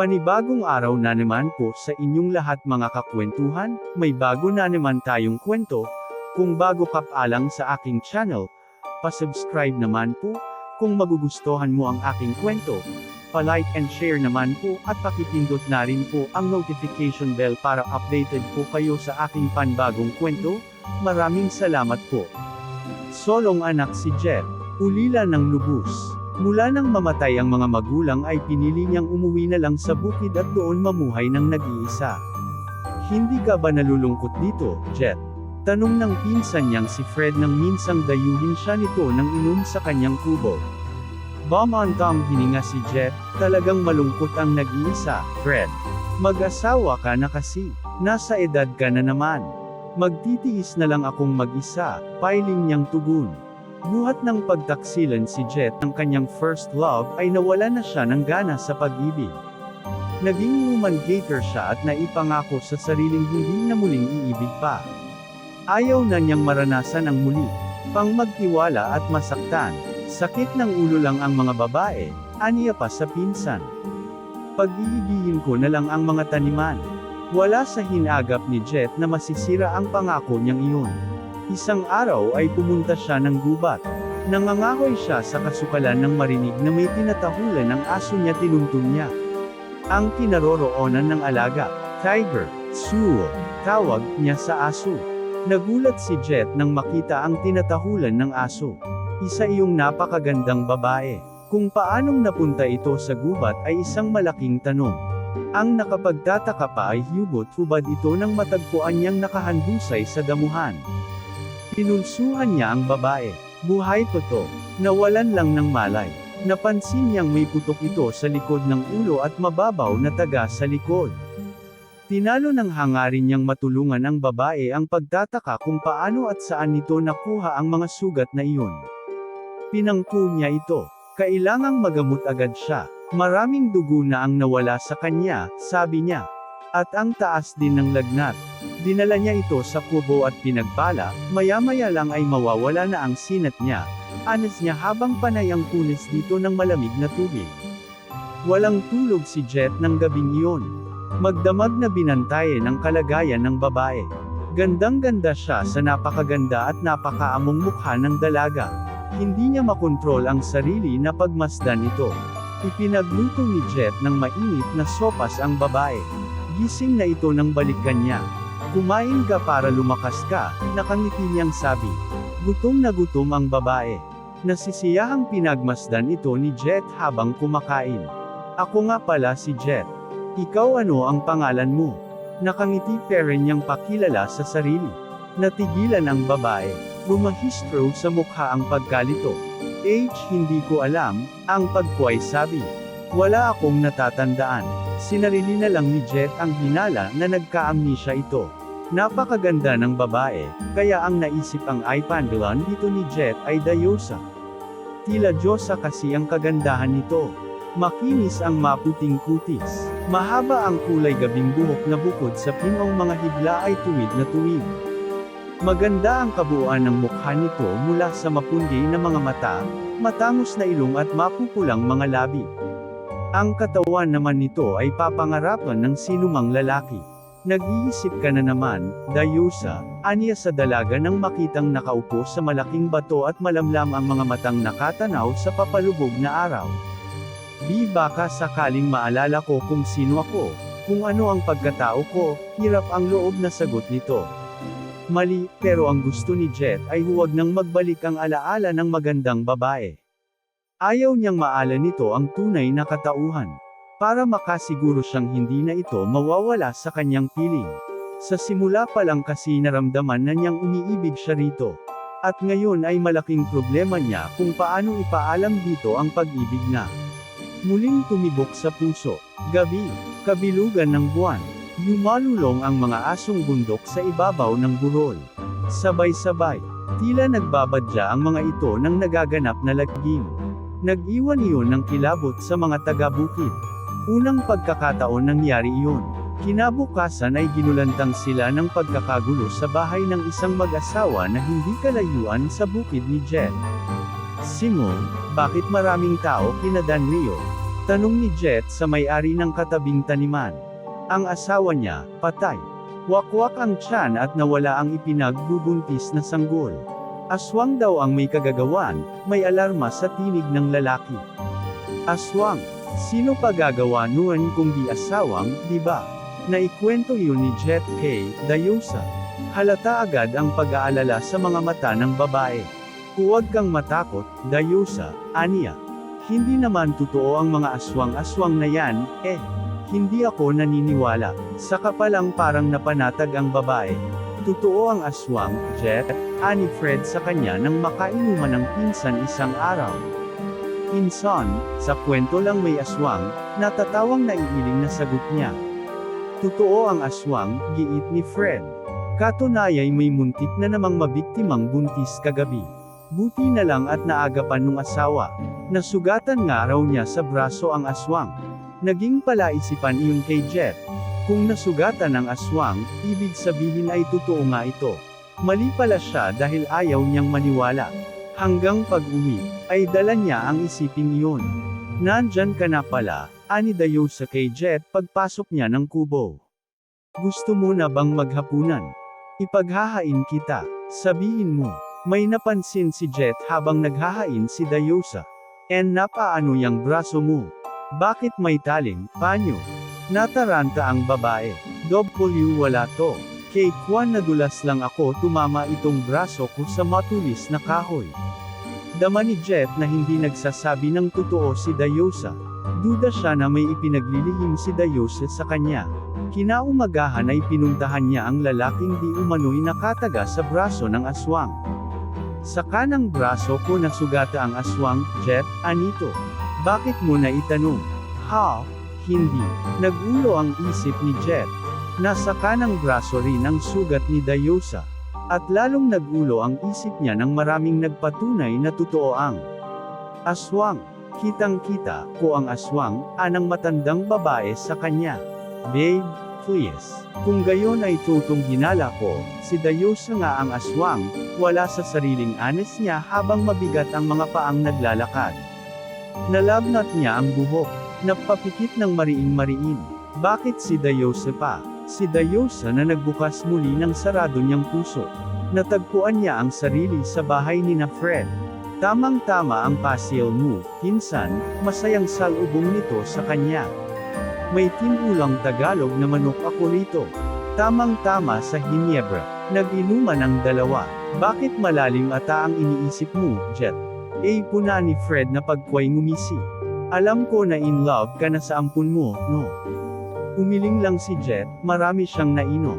Panibagong araw na naman po sa inyong lahat mga kakwentuhan, may bago na naman tayong kwento. Kung bago ka pa lang sa aking channel, pasubscribe naman po, kung magugustuhan mo ang aking kwento, palike and share naman po at pakipindot na rin po ang notification bell para updated po kayo sa aking panbagong kwento. Maraming salamat po. Solong anak si Jet, ulila ng lubos. Mula nang mamatay ang mga magulang ay pinili niyang umuwi na lang sa bukid at doon mamuhay ng nag-iisa. Hindi ka ba nalulungkot dito, Jet? Tanong ng pinsan niyang si Fred nang minsang dayuhin siya nito nang inom sa kanyang kubo. Bamantang hininga si Jet, talagang malungkot ang nag-iisa, Fred. Mag-asawa ka na kasi, nasa edad ka na naman. Magtitiis na lang akong mag-isa, piling niyang tugon. Buhat ng pagtaksilan si Jet ng kanyang first love ay nawala na siya ng gana sa pag-ibig. Naging woman hater siya at naipangako sa sariling hindi na muling iibig pa. Ayaw na niyang maranasan ang muli, pang magtiwala at masaktan. Sakit ng ulo lang ang mga babae, aniya pa sa pinsan. Pag-iigihin ko na lang ang mga taniman. Wala sa hinagap ni Jet na masisira ang pangako niyang iyon. Isang araw ay pumunta siya ng gubat. Nangangahoy siya sa kasukalan ng marinig na may tinatahulan ng aso niya tinuntun niya. Ang kinaroroonan ng alaga, Tiger, Suo, tawag niya sa aso. Nagulat si Jet nang makita ang tinatahulan ng aso. Isa iyong napakagandang babae. Kung paanong napunta ito sa gubat ay isang malaking tanong. Ang nakapagtataka pa ay hugot hubad ito nang matagpuan niyang nakahandusay sa damuhan. Pinulsuhan niya ang babae. Buhay toto. Nawalan lang ng malay. Napansin niyang may putok ito sa likod ng ulo at mababaw na taga sa likod. Tinalo ng hangarin niyang matulungan ang babae ang pagtataka kung paano at saan nito nakuha ang mga sugat na iyon. Pinangko niya ito. Kailangang magamot agad siya. Maraming dugo na ang nawala sa kanya, sabi niya. At ang taas din ng lagnat. Dinala niya ito sa kubo at pinagpala, maya-maya lang ay mawawala na ang sinat niya. Anas niya habang panay ang pulis dito ng malamig na tubig. Walang tulog si Jet ng gabing iyon. Magdamag na binantayan ang kalagayan ng babae. Gandang-ganda siya sa napakaganda at napakaamong mukha ng dalaga. Hindi niya makontrol ang sarili na pagmasdan ito. Ipinagluto ni Jet ng mainit na sopas ang babae. Gising na ito nang balikan niya. Kumain ka para lumakas ka, nakangiti niyang sabi. Gutom na gutom ang babae. Nasisiyahang pinagmasdan ito ni Jet habang kumakain. Ako nga pala si Jet. Ikaw ano ang pangalan mo? Nakangiti pero niyang pakilala sa sarili. Natigilan ang babae. Bumahistro sa mukha ang pagkalito. Age hindi ko alam, ang pagkway sabi. Wala akong natatandaan. Sinarili na lang ni Jet ang hinala na nagka-amnesia ito. Napakaganda ng babae, kaya ang naisip ang iPandalan dito ni Jet ay Dayosa. Tila Diyosa kasi ang kagandahan nito. Makinis ang maputing kutis. Mahaba ang kulay gabing buhok na bukod sa pinong mga hibla ay tuwid na tuwid. Maganda ang kabuuan ng mukha nito mula sa mapundi na mga mata, matangos na ilong at mapupulang mga labi. Ang katawan naman nito ay papangarapan ng sinumang lalaki. Nag-iisip ka na naman, Dayusa, aniya sa dalaga nang makitang nakaupo sa malaking bato at malamlam ang mga matang nakatanaw sa papalubog na araw. Di baka sakaling maalala ko kung sino ako, kung ano ang pagkatao ko, hirap ang loob na sagot nito. Mali, pero ang gusto ni Jet ay huwag nang magbalik ang alaala ng magandang babae. Ayaw niyang maala nito ang tunay na katauhan. Para makasiguro siyang hindi na ito mawawala sa kanyang piling. Sa simula pa lang kasi naramdaman na niyang umiibig siya rito. At ngayon ay malaking problema niya kung paano ipaalam dito ang pag-ibig na. Muling tumibok sa puso. Gabi, kabilugan ng buwan. Lumalulong ang mga asong bundok sa ibabaw ng burol. Sabay-sabay, tila nagbabadya ang mga ito ng nagaganap na lagim. Nag-iwan iyon ng kilabot sa mga taga-bukid. Unang pagkakataon nangyari iyon. Kinabukasan ay ginulantang sila ng pagkakagulo sa bahay ng isang mag-asawa na hindi kalayuan sa bukid ni Jet. Simon, bakit maraming tao kina Dan Rio? Tanong ni Jet sa may-ari ng katabing taniman. Ang asawa niya, patay. Wakwak ang tiyan at nawala ang ipinagbubuntis na sanggol. Aswang daw ang may kagagawan, may alarma sa tinig ng lalaki. Aswang, sino pa gagawa nuan kung di asawang, di ba? Naikwento yun ni Jet kay Dayusa. Halata agad ang pag-aalala sa mga mata ng babae. Huwag kang matakot, Dayusa, aniya. Hindi naman totoo ang mga aswang-aswang na yan, eh. Hindi ako naniniwala. Saka palang parang napanatag ang babae. Totoo ang aswang, Jet, ani Fred sa kanya nang makainuman ng pinsan isang araw. Pinsan, sa kwento lang may aswang, natatawang naiiling na sagot niya. Totoo ang aswang, giit ni Fred. Katunayay may muntik na namang mabiktimang buntis kagabi. Buti na lang at naagapan nung asawa. Nasugatan nga raw niya sa braso ang aswang. Naging palaisipan iyon kay Jet. Kung nasugatan ang aswang, ibig sabihin ay totoo nga ito. Mali pala siya dahil ayaw niyang maniwala. Hanggang pag-uwi, ay dala niya ang isiping iyon. Nandyan ka na pala, ani dayo sa kay Jet pagpasok niya ng kubo. Gusto mo na bang maghapunan? Ipaghahain kita. Sabihin mo. May napansin si Jet habang naghahain si Dayosa. En napaano yang braso mo? Bakit may taling, panyo? Nataranta ang babae. W wala to. Kay Kwan nadulas lang ako tumama itong braso ko sa matulis na kahoy. Dama ni Jet na hindi nagsasabi ng totoo si Dayosa. Duda siya na may ipinaglilihim si Dayosa sa kanya. Kinaumagahan ay pinuntahan niya ang lalaking di umano'y nakataga sa braso ng aswang. Sa kanang braso ko nasugata ang aswang, Jet, anito. Bakit mo na itanong? Ha? Hindi. Nagulo ang isip ni Jet. Nasa kanang braso rin ang sugat ni Dayosa. At lalong nagulo ang isip niya nang maraming nagpatunay na totoo ang aswang. Kitang-kita ko ang aswang, anang matandang babae sa kanya. Babe, please. Kung gayon ay tutong hinala ko, si Dayosa nga ang aswang, wala sa sariling anes niya habang mabigat ang mga paang naglalakad. Nalagnat niya ang buhok, napapikit ng mariing-mariin. Bakit si Dayosa pa? Si Dayosa na nagbukas muli ng sarado niyang puso. Natagpuan niya ang sarili sa bahay ni na Fred. Tamang-tama ang pasil mo, pinsan, masayang salubong nito sa kanya. May tinulang Tagalog na manok ako rito. Tamang-tama sa Hinebra. Nag-inuman ang dalawa. Bakit malalim ata ang iniisip mo, Jet? Eh puna ni Fred na pagkway ngumisi. Alam ko na in love ka na sa ampun mo, no? Umiling lang si Jet, marami siyang nainom.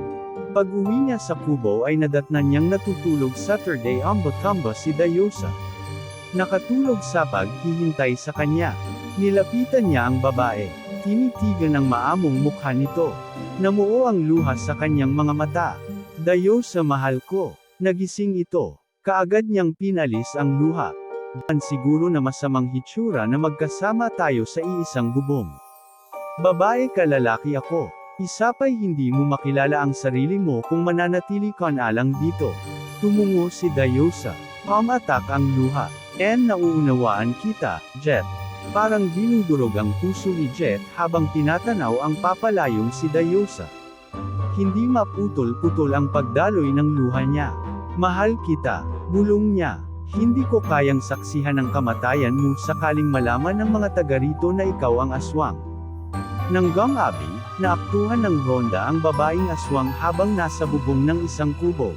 Pag uwi niya sa kubo ay nadatnan niyang natutulog Saturday amba-kamba si Dayosa. Nakatulog sa paghihintay sa kanya. Nilapitan niya ang babae. Tinitigan ng maamong mukha nito. Namuo ang luha sa kanyang mga mata. Dayo sa mahal ko. Nagising ito. Kaagad niyang pinalis ang luha. Dan siguro na masamang hitsura na magkasama tayo sa iisang bubong. Babae ka lalaki ako. Isa pa'y hindi mo makilala ang sarili mo kung mananatili ka na lang dito. Tumungo si Dayosa. Pamatak ang luha. En nauunawaan kita, Jet. Parang dinudurog ang puso ni Jet habang tinatanaw ang papalayong si Dayosa. Hindi maputol-putol ang pagdaloy ng luha niya. Mahal kita, bulong niya. Hindi ko kayang saksihan ang kamatayan mo sakaling malaman ng mga taga rito na ikaw ang aswang. Nang Abi, naaktuhan ng ronda ang babaeng aswang habang nasa bubong ng isang kubo.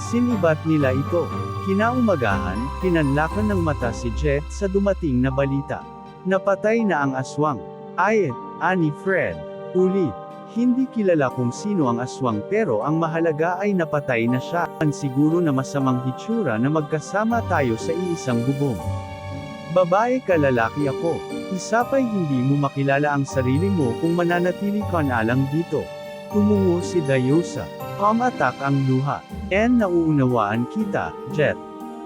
Sinibat nila ito. Kinaumagahan, pinanlakan ng mata si Jet sa dumating na balita. Napatay na ang aswang. Ay, ani Fred. Ulit. Hindi kilala kung sino ang aswang pero ang mahalaga ay napatay na siya. Ang siguro na masamang hitsura na magkasama tayo sa iisang bubong. Babae ka lalaki ako. Isa pa'y hindi mo makilala ang sarili mo kung mananatili ka na lang dito. Tumungo si Dayosa. Pamatak ang luha. En nauunawaan kita, Jet.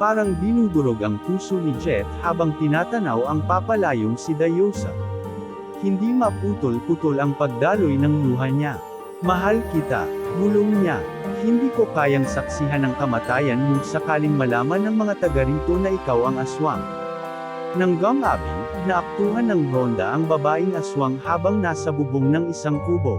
Parang dinudurog ang puso ni Jet habang tinatanaw ang papalayong si Dayosa. Hindi maputol-putol ang pagdaloy ng luha niya. Mahal kita, bulong niya. Hindi ko kayang saksihan ang kamatayan mo sakaling malaman ng mga taga rito na ikaw ang aswang. Nang Abi, naaktuhan ng Ronda ang babaeng aswang habang nasa bubong ng isang kubo.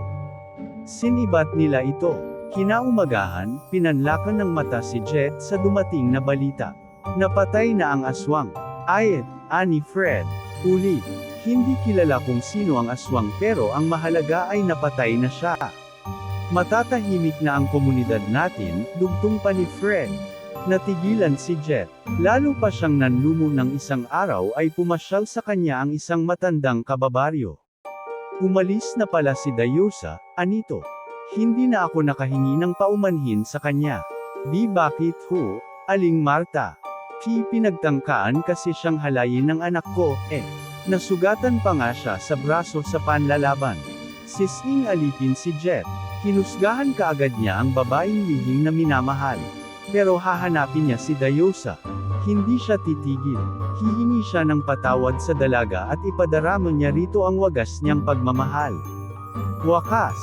Sinibat nila ito. Kinaumagahan, pinanlakan ng mata si Jet sa dumating na balita. Napatay na ang aswang. Ayet, ani Fred. Uli. Hindi kilala kung sino ang aswang pero ang mahalaga ay napatay na siya. Matatahimik na ang komunidad natin, dugtong pa ni Fred. Natigilan si Jet. Lalo pa siyang nanlumo ng isang araw ay pumasyal sa kanya ang isang matandang kababaryo. Umalis na pala si Dayusa, anito. Hindi na ako nakahingi ng paumanhin sa kanya. Di bakit ho, aling Marta. Ki pinagtangkaan kasi siyang halayin ng anak ko, eh. Nasugatan pa nga siya sa braso sa panlalaban. Sising alipin si Jet. Hinusgahan kaagad niya ang babaeng lihim na minamahal. Pero hahanapin niya si Dayosa. Hindi siya titigil. Hihingi siya ng patawad sa dalaga at ipadarama niya rito ang wagas niyang pagmamahal. Wakas!